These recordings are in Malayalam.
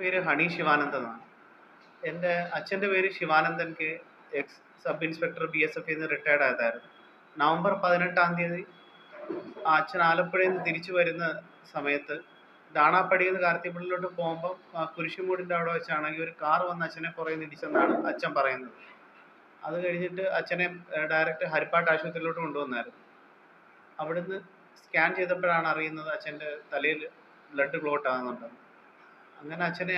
പേര് ഹണി ശിവാനന്ദൻ എന്നാണ് എന്റെ അച്ഛന്റെ പേര് Sivanandan K ex sub inspector B S F നിന്ന് റിട്ടയർഡ് ആയതായിരുന്നു. നവംബർ പതിനെട്ടാം തീയതി ആ അച്ഛൻ ആലപ്പുഴയിൽ നിന്ന് തിരിച്ചു വരുന്ന സമയത്ത് ദാണാപ്പടിയിൽ നിന്ന് കാർത്തിപ്പള്ളിയിലോട്ട് പോകുമ്പം കുരിശുമൂടിന്റെ അവിടെ വെച്ചാണെങ്കിൽ ഒരു കാർ വന്ന് അച്ഛനെ കുറേ ഇടിച്ചെന്നാണ് അച്ഛൻ പറയുന്നത്. അത് കഴിഞ്ഞിട്ട് അച്ഛനെ ഡയറക്റ്റ് ഹരിപ്പാട്ട് ആശുപത്രിയിലോട്ട് കൊണ്ടുവന്നായിരുന്നു. അവിടുന്ന് സ്കാൻ ചെയ്തപ്പോഴാണ് അറിയുന്നത് അച്ഛന്റെ തലയിൽ ബ്ലഡ് ക്ലോട്ട് ആകുന്നുണ്ടെന്ന്. അങ്ങനെ അച്ഛനെ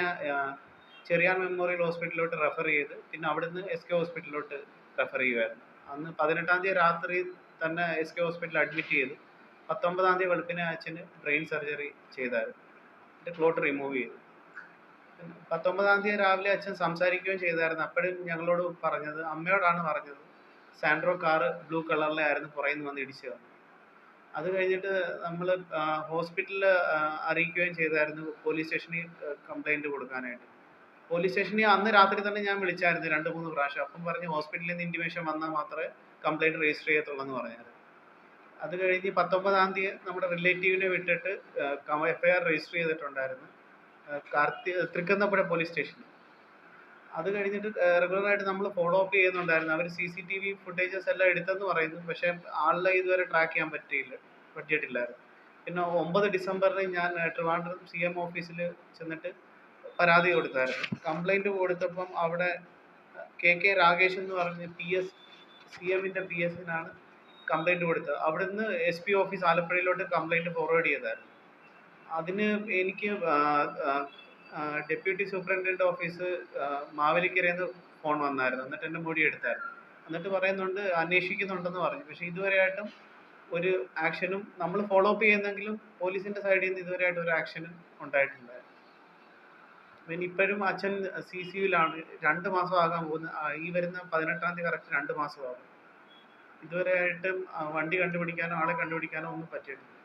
ചെറിയാൻ മെമ്മോറിയൽ ഹോസ്പിറ്റലിലോട്ട് റെഫർ ചെയ്ത് പിന്നെ അവിടുന്ന് എസ് കെ ഹോസ്പിറ്റലിലോട്ട് റെഫർ ചെയ്യുമായിരുന്നു അന്ന് പതിനെട്ടാം തീയതി രാത്രി തന്നെ എസ് കെ ഹോസ്പിറ്റലിൽ അഡ്മിറ്റ് ചെയ്ത്. പത്തൊമ്പതാം തീയതി വെളുപ്പിനെ അച്ഛന് ബ്രെയിൻ സർജറി ചെയ്തായിരുന്നു. എന്നിട്ട് ക്ലോട്ട് റിമൂവ് ചെയ്തു. പത്തൊമ്പതാം തീയതി രാവിലെ അച്ഛൻ സംസാരിക്കുകയും ചെയ്തായിരുന്നു. അപ്പോഴും ഞങ്ങളോട് പറഞ്ഞത് അമ്മയോടാണ് പറഞ്ഞത് സാൻഡ്രോ കാറ് ബ്ലൂ കളറിലായിരുന്നു പുറകിൽ നിന്ന് വന്ന് ഇടിച്ചു തന്നു. അത് കഴിഞ്ഞിട്ട് നമ്മൾ ഹോസ്പിറ്റലിൽ അറിയിക്കുകയും ചെയ്തായിരുന്നു പോലീസ് സ്റ്റേഷനിൽ കംപ്ലൈന്റ് കൊടുക്കാനായിട്ട്. പോലീസ് സ്റ്റേഷനിൽ അന്ന് രാത്രി തന്നെ ഞാൻ വിളിച്ചായിരുന്നു രണ്ട് മൂന്ന് പ്രാവശ്യം. അപ്പം പറഞ്ഞ് ഹോസ്പിറ്റലിൽ നിന്ന് ഇന്റിമേഷൻ വന്നാൽ മാത്രമേ കംപ്ലൈന്റ് രജിസ്റ്റർ ചെയ്യത്തുള്ളൂ എന്ന് പറഞ്ഞായിരുന്നു. അത് കഴിഞ്ഞ് പത്തൊമ്പതാം തീയതി നമ്മുടെ റിലേറ്റീവിനെ വിട്ടിട്ട് എഫ് ഐ ആർ രജിസ്റ്റർ ചെയ്തിട്ടുണ്ടായിരുന്നു. കാർത്തി തൃക്കുന്നപ്പുഴ പോലീസ് സ്റ്റേഷനിൽ. അത് കഴിഞ്ഞിട്ട് റെഗുലറായിട്ട് നമ്മൾ ഫോളോ അപ്പ് ചെയ്യുന്നുണ്ടായിരുന്നു. അവർ C C T V footages എല്ലാം എടുത്തെന്ന് പറയുന്നു. പക്ഷേ ആളിനെ ഇതുവരെ ട്രാക്ക് ചെയ്യാൻ പറ്റിയില്ല പറ്റിയിട്ടില്ലായിരുന്നു. പിന്നെ ഒമ്പത് ഡിസംബറിന് ഞാൻ ട്രിവാൻഡ്രം സി എം ഓഫീസിൽ ചെന്നിട്ട് പരാതി കൊടുത്തായിരുന്നു. കംപ്ലൈന്റ് കൊടുത്തപ്പം അവിടെ കെ കെ രാകേഷ് എന്ന് പറഞ്ഞ് പി എസ് സി എമ്മിന്റെ പി എസിനാണ് കംപ്ലൈന്റ് കൊടുത്തത്. അവിടുന്ന് എസ് പി ഓഫീസ് ആലപ്പുഴയിലോട്ട് കംപ്ലൈന്റ് ഫോർവേഡ് ചെയ്തായിരുന്നു. അതിന് എനിക്ക് ഡെപ്യൂട്ടി സൂപ്രണ്ടന്റ് ഓഫീസ് മാവേലിക്കരയിൽ നിന്ന് ഫോൺ വന്നായിരുന്നു. എന്നിട്ട് എന്റെ മൊഴി എടുത്തായിരുന്നു. എന്നിട്ട് പറയുന്നുണ്ട് അന്വേഷിക്കുന്നുണ്ടെന്ന് പറഞ്ഞു. പക്ഷേ ഇതുവരെയായിട്ടും ഒരു ആക്ഷനും നമ്മൾ ഫോളോ അപ്പ് ചെയ്യുന്നെങ്കിലും പോലീസിന്റെ സൈഡിൽ നിന്ന് ഇതുവരെയായിട്ട് ഒരു ആക്ഷനും ഉണ്ടായിട്ടില്ല പിന്നെ ഇപ്പോഴും അച്ഛൻ സി സി യുലാണ് രണ്ട് മാസം ആകാൻ പോകുന്ന. ഈ വരുന്ന പതിനെട്ടാം തീയതി കറക്റ്റ് രണ്ട് മാസമാകും ഇതുവരെയായിട്ടും വണ്ടി കണ്ടുപിടിക്കാനോ ആളെ കണ്ടുപിടിക്കാനോ ഒന്നും പറ്റിയിട്ടില്ല.